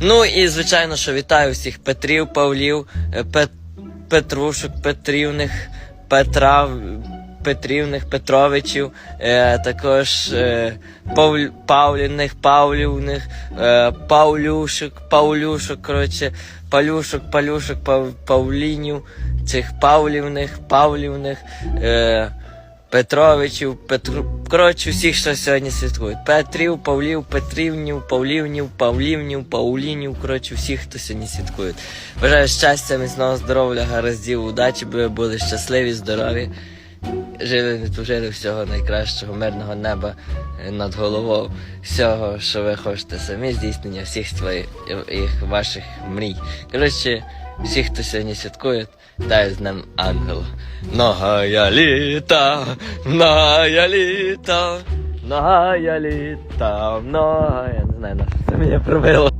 Ну і звичайно, що вітаю всіх Петрів, Павлів, е, Пет, Петрушок, Петрівних, Петра, Петрівних, Петровичів, е, також е, Пав, Павліних, Павлівних, е, Павлюшок, Павлюшок, коротше, Палюшок, Палюшок, Пав, Павлінів, цих Павлівних, Павлівних. Е, Петровичів, Петру. Коротше, всіх, що сьогодні святкують. Петрів, Павлів, Петрівнів, Павлівнів, Павлівнів, Паулінів. Коротше, всіх, хто сьогодні святкує. Бажаю щастя, міцного здоров'я, гараздів, удачі, би ви були щасливі, здорові. Жили, не тужили всього найкращого, мирного неба е, над головою, всього, що ви хочете самі, здійснення всіх своїх ваших мрій. Коротше, всі, хто сьогодні святкує, дай з ним ангела. Ногая літа, ногая літа, ногая літа, ногая... Не знаю, на що це мене пробило.